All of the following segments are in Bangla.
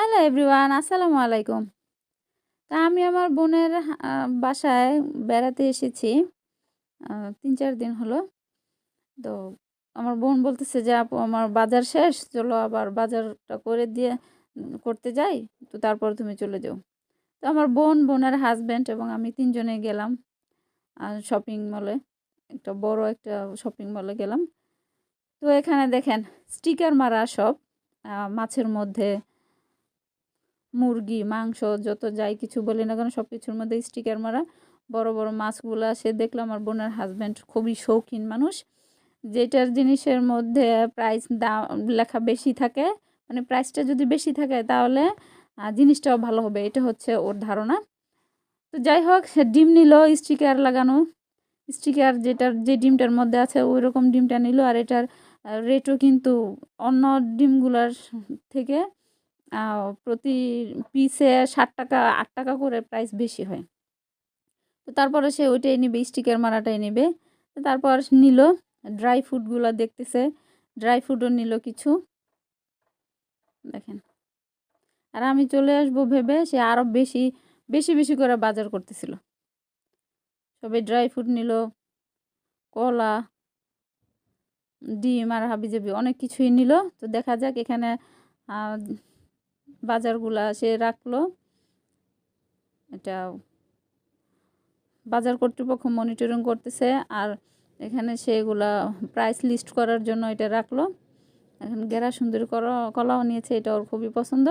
হ্যালো এভরিওয়ান আসসালামু আলাইকুম তা আমি আমার বোনের বাসায় বেড়াতে এসেছি তিন চার দিন হলো। তো আমার বোন বলতেছে যে, আপু, আমার বাজার শেষ, চলো আবার বাজারটা করে দিয়ে করতে যাই, তো তারপর তুমি চলে যাও। তো আমার বোন, বোনের হাজব্যান্ড এবং আমি তিনজনে গেলাম শপিং মলে একটা বড় একটা শপিং মলে গেলাম। তো এখানে দেখেন স্টিকার মারা সব মাছের মধ্যে মুরগি, মাংস, যত যাই কিছু বলি না কেন সব কিছুর মধ্যে স্টিকার মারা। বড় বড় মাছগুলো আসে দেখলাম আমার বোনের হাজব্যান্ড খুবই শৌখিন মানুষ। যেটার জিনিসের মধ্যে প্রাইস দাম, লেখা বেশি থাকে মানে প্রাইসটা যদি বেশি থাকে তাহলে জিনিসটাও ভালো হবে, এটা হচ্ছে ওর ধারণা। তো যাই হোক, সে ডিম নিল স্টিকার লাগানো। স্টিকার যেটার, যে ডিমটার মধ্যে আছে ওই রকম ডিমটা নিল, আর এটার রেটও কিন্তু অন্য ডিমগুলোর থেকে প্রতি পিসে ষাট টাকা, আট টাকা করে প্রাইস বেশি হয়। তো তারপরে সে ওইটাই নেবে স্টিকার মারাটাই নেবে। তারপর নিল ড্রাই ফ্রুটগুলো দেখতেছে। ড্রাই ফ্রুটও নিল কিছু। দেখেন। আর আমি চলে আসব ভেবে সে আরও বেশি বেশি বেশি করে বাজার করতেছিল। সবাই ড্রাই ফ্রুট নিল, কলা, ডিম আর হাবিজাবি অনেক কিছুই নিল। তো দেখা যাক এখানে বাজারগুলা সে রাখল। এটা বাজার কর্তৃপক্ষ মনিটরিং করতেছে আর এখানে সেগুলা প্রাইস লিস্ট করার জন্য এটা রাখল। এখন গেরা সুন্দরী কলা কলাও নিয়েছে, এটা ওর খুবই পছন্দ।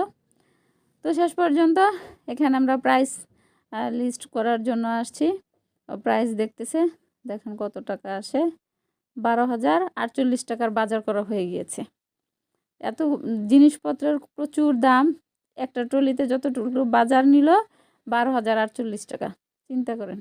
তো শেষ পর্যন্ত এখানে আমরা প্রাইস লিস্ট করার জন্য আসছি। প্রাইস দেখতেছে, দেখেন কত টাকা আসে। বারো হাজার আটচল্লিশ টাকার বাজার করা হয়ে গিয়েছে। এত জিনিসপত্রের প্রচুর দাম। একটা ট্রলিতে যতটুকু বাজার নিল, বারো হাজার আটচল্লিশ টাকা। চিন্তা করেন।